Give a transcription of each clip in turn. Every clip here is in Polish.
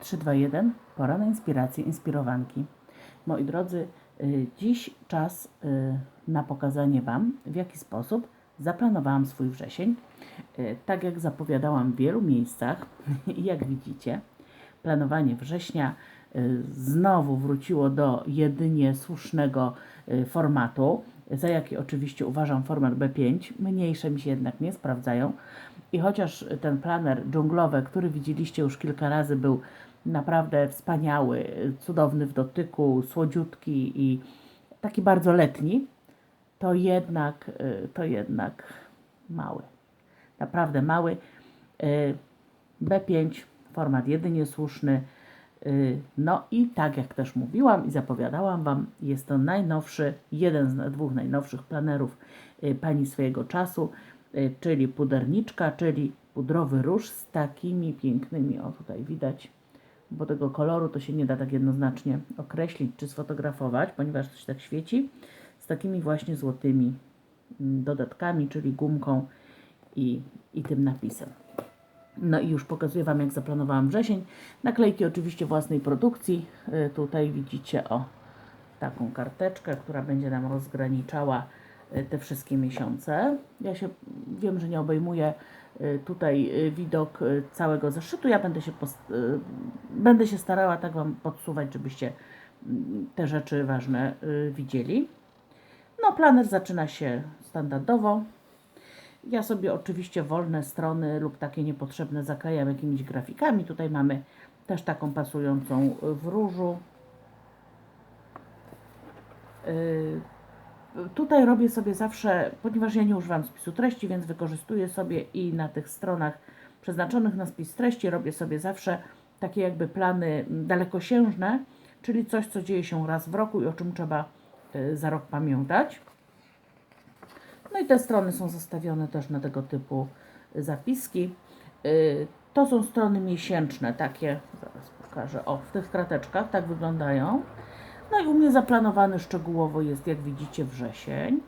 3, 2, 1. Pora na inspirację inspirowanki. Moi drodzy, y, dziś czas y, na pokazanie Wam, w jaki sposób zaplanowałam swój wrzesień. Y, Tak jak zapowiadałam w wielu miejscach, jak widzicie, planowanie września znowu wróciło do jedynie słusznego formatu, za jaki oczywiście uważam format B5. Mniejsze mi się jednak nie sprawdzają. I chociaż ten planer dżunglowy, który widzieliście już kilka razy, był naprawdę wspaniały, cudowny w dotyku, słodziutki i taki bardzo letni, to jednak, y, to jednak mały. Naprawdę mały. Y, B5, format jedynie słuszny. Y, No i tak jak też mówiłam i zapowiadałam Wam, jest to najnowszy, jeden z dwóch najnowszych planerów Pani swojego czasu, czyli puderniczka, czyli pudrowy róż z takimi pięknymi, o tutaj widać, bo tego koloru to się nie da tak jednoznacznie określić czy sfotografować, ponieważ się tak świeci, z takimi właśnie złotymi mm, dodatkami, czyli gumką i, i tym napisem. No i już pokazuję Wam, jak zaplanowałam wrzesień. Naklejki oczywiście własnej produkcji. Y, Tutaj widzicie o taką karteczkę, która będzie nam rozgraniczała y, te wszystkie miesiące. Ja się wiem, że nie obejmuję tutaj y, widok y, całego zeszytu. Ja będę się, y, będę się starała tak Wam podsuwać, żebyście mm, te rzeczy ważne y, widzieli. No, planer zaczyna się standardowo. Ja sobie oczywiście wolne strony lub takie niepotrzebne zaklejam jakimiś grafikami. Tutaj mamy też taką pasującą w różu. Tutaj robię sobie zawsze, ponieważ ja nie używam spisu treści, więc wykorzystuję sobie i na tych stronach przeznaczonych na spis treści robię sobie zawsze takie jakby plany dalekosiężne, czyli coś, co dzieje się raz w roku i o czym trzeba y, za rok pamiętać. No i te strony są zostawione też na tego typu zapiski. Y, To są strony miesięczne, takie, zaraz pokażę, o, w tych krateczkach, tak wyglądają. No i u mnie zaplanowany szczegółowo jest, jak widzicie, wrzesień.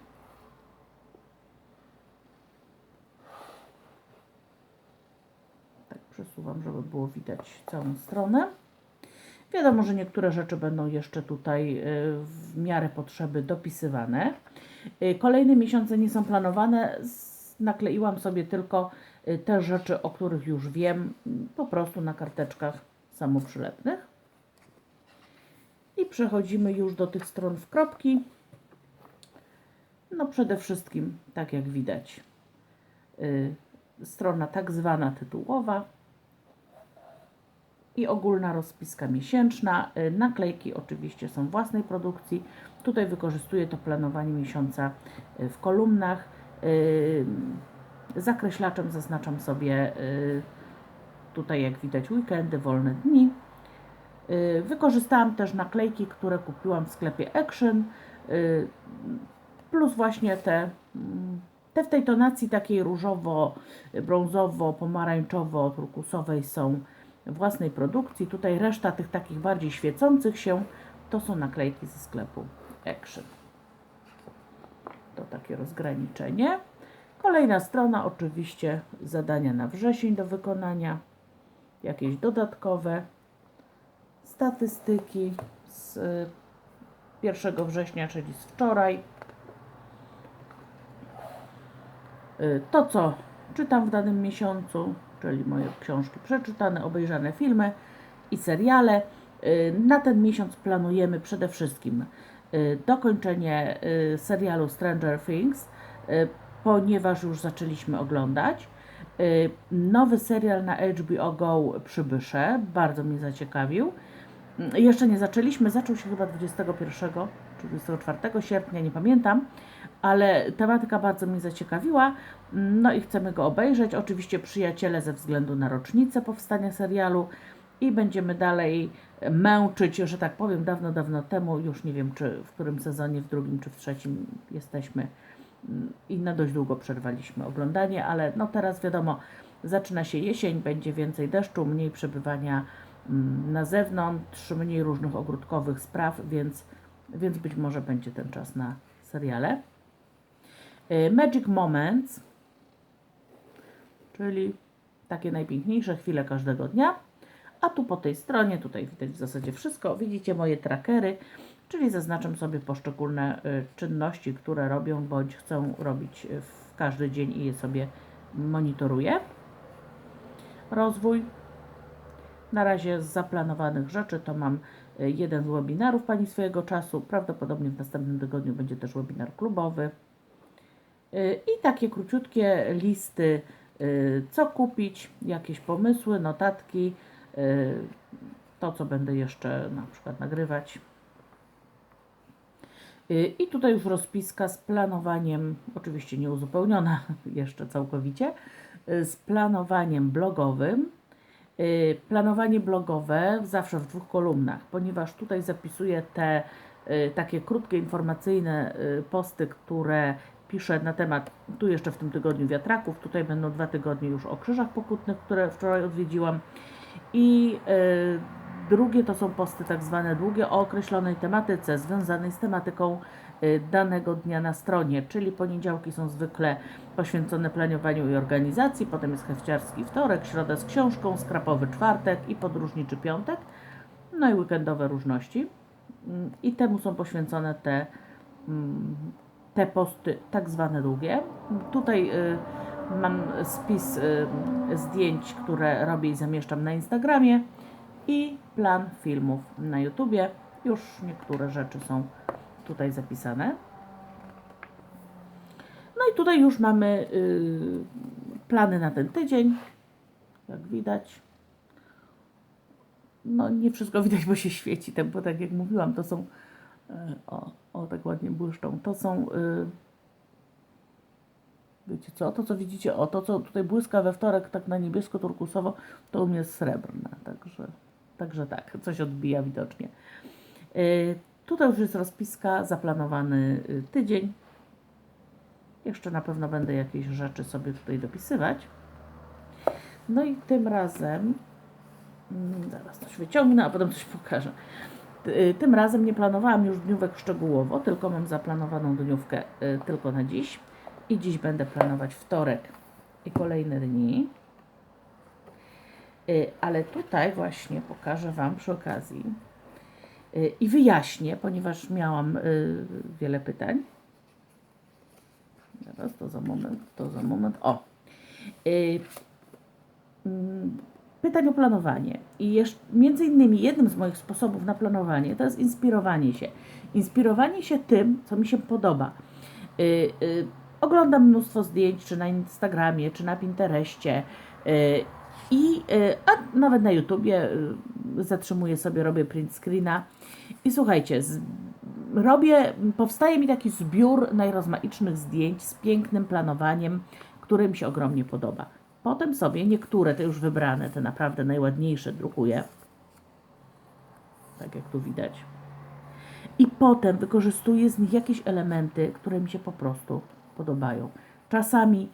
Tak przesuwam, żeby było widać całą stronę. Wiadomo, że niektóre rzeczy będą jeszcze tutaj y, w miarę potrzeby dopisywane. Y, Kolejne miesiące nie są planowane. Nakleiłam sobie tylko y, te rzeczy, o których już wiem, po prostu na karteczkach samoprzylepnych. Przechodzimy już do tych stron w kropki. No przede wszystkim, tak jak widać, y, strona tak zwana tytułowa i ogólna rozpiska miesięczna. Y, Naklejki oczywiście są własnej produkcji. Tutaj wykorzystuję to planowanie miesiąca y, w kolumnach. Y, Zakreślaczem zaznaczam sobie y, tutaj jak widać weekendy, wolne dni. Y, Wykorzystałam też naklejki, które kupiłam w sklepie Action, y, plus właśnie te, mm, te w tej tonacji takiej różowo, brązowo, pomarańczowo, turkusowej są własnej produkcji. Tutaj reszta tych takich bardziej świecących się to są naklejki ze sklepu Action. To takie rozgraniczenie. Kolejna strona, oczywiście zadania na wrzesień do wykonania, jakieś dodatkowe statystyki z y, 1 września, czyli z wczoraj. Y, To, co czytam w danym miesiącu, czyli moje książki przeczytane, obejrzane filmy i seriale. Y, Na ten miesiąc planujemy przede wszystkim y, dokończenie y, serialu Stranger Things, y, ponieważ już zaczęliśmy oglądać. Y, Nowy serial na HBO Go Przybysze, bardzo mnie zaciekawił. Jeszcze nie zaczęliśmy, zaczął się chyba 21 czy 24 sierpnia, nie pamiętam, ale tematyka bardzo mnie zaciekawiła, no i chcemy go obejrzeć. Oczywiście przyjaciele ze względu na rocznicę powstania serialu i będziemy dalej męczyć, że tak powiem, dawno, dawno temu, już nie wiem czy w którym sezonie, w drugim czy w trzecim jesteśmy. I na dość długo przerwaliśmy oglądanie, ale no teraz wiadomo, zaczyna się jesień, będzie więcej deszczu, mniej przebywania na zewnątrz, mniej różnych ogródkowych spraw, więc, więc być może będzie ten czas na seriale. Y, Magic Moments, czyli takie najpiękniejsze chwile każdego dnia. A tu po tej stronie, tutaj widać w zasadzie wszystko, widzicie moje trackery, czyli zaznaczam sobie poszczególne y, czynności, które robię bądź chcę robić y, w każdy dzień i je sobie monitoruję. Rozwój. Na razie z zaplanowanych rzeczy to mam y, jeden z webinarów Pani swojego czasu. Prawdopodobnie w następnym tygodniu będzie też webinar klubowy. Y, I takie króciutkie listy, y, co kupić, jakieś pomysły, notatki, to co będę jeszcze na przykład nagrywać. I tutaj już rozpiska z planowaniem, oczywiście nie uzupełniona jeszcze całkowicie, z planowaniem blogowym. Y, Planowanie blogowe zawsze w dwóch kolumnach, ponieważ tutaj zapisuję te y, takie krótkie informacyjne y, posty, które piszę na temat, tu jeszcze w tym tygodniu wiatraków, tutaj będą dwa tygodnie już o krzyżach pokutnych, które wczoraj odwiedziłam. I drugie to są posty tak zwane długie o określonej tematyce, związanej z tematyką danego dnia na stronie, czyli poniedziałki są zwykle poświęcone planowaniu i organizacji, potem jest hefciarski wtorek, środa z książką, skrapowy czwartek i podróżniczy piątek, no i weekendowe różności. Mm, I temu są poświęcone te, mm, te posty tak zwane długie. Tutaj y, mam spis y, zdjęć, które robię i zamieszczam na Instagramie i plan filmów na YouTubie. Już niektóre rzeczy są tutaj zapisane. No i tutaj już mamy y, plany na ten tydzień, jak widać. No nie wszystko widać, bo się świeci, te- bo tak jak mówiłam, to są, y, o, o tak ładnie błyszczą, to są, y, wiecie co, to co widzicie, o to co tutaj błyska we wtorek tak na niebiesko-turkusowo, to u mnie jest srebrne, także, także tak, coś odbija widocznie. Tutaj już jest rozpiska, zaplanowany y, tydzień. Jeszcze na pewno będę jakieś rzeczy sobie tutaj dopisywać. No i tym razem, mm, zaraz coś wyciągnę, a potem coś pokażę. Y, Tym razem nie planowałam już dniówek szczegółowo, tylko mam zaplanowaną dniówkę y, tylko na dziś. I dziś będę planować wtorek i kolejne dni. Ale tutaj właśnie pokażę Wam przy okazji i wyjaśnię, ponieważ miałam y, wiele pytań. Zaraz, to za moment, to za moment. O! Y, mm, pytań o planowanie. I jeszcze, między innymi jednym z moich sposobów na planowanie to jest inspirowanie się. Inspirowanie się tym, co mi się podoba. Y, y, oglądam mnóstwo zdjęć, czy na Instagramie, czy na Pinterestie. I, y, a nawet na YouTubie y, zatrzymuję sobie, robię print screena. I słuchajcie, z, robię, powstaje mi taki zbiór najrozmaitszych zdjęć z pięknym planowaniem, które mi się ogromnie podoba. Potem sobie niektóre, te już wybrane, te naprawdę najładniejsze drukuję. Tak jak tu widać. I potem wykorzystuję z nich jakieś elementy, które mi się po prostu podobają. Czasami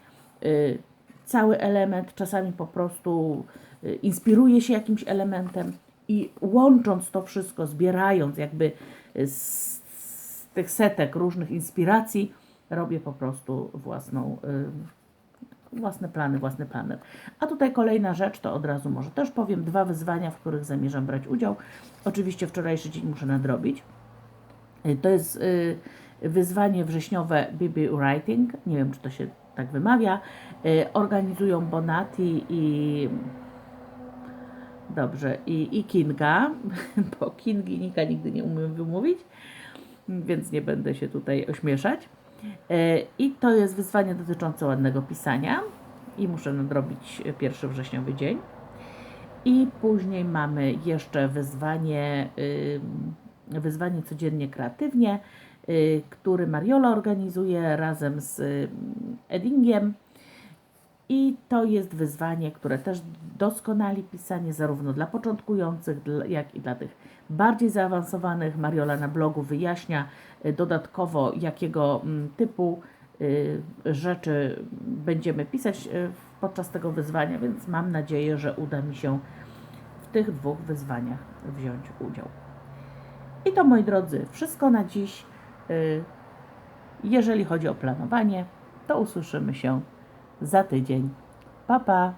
y, cały element, czasami po prostu y, inspiruję się jakimś elementem i łącząc to wszystko, zbierając jakby z, z tych setek różnych inspiracji, robię po prostu własną, y, własne plany, własny planer. A tutaj kolejna rzecz, to od razu może też powiem, dwa wyzwania, w których zamierzam brać udział. Oczywiście wczorajszy dzień muszę nadrobić. Y, To jest wyzwanie wrześniowe BB Writing. Nie wiem, czy to się tak wymawia. Y, Organizują Bonati i dobrze, i, i Kinga, bo Kingi Nika nigdy nie umiem wymówić, więc nie będę się tutaj ośmieszać. Y, I to jest wyzwanie dotyczące ładnego pisania i muszę nadrobić pierwszy wrześniowy dzień. I później mamy jeszcze wyzwanie, wyzwanie codziennie kreatywnie, który Mariola organizuje razem z y, Eddingiem. I to jest wyzwanie, które też doskonali pisanie zarówno dla początkujących, jak i dla tych bardziej zaawansowanych. Mariola na blogu wyjaśnia y, dodatkowo, jakiego mm, typu y, rzeczy będziemy pisać y, podczas tego wyzwania, więc mam nadzieję, że uda mi się w tych dwóch wyzwaniach wziąć udział. I to moi drodzy, wszystko na dziś. Y, Jeżeli chodzi o planowanie, to usłyszymy się za tydzień. Pa pa!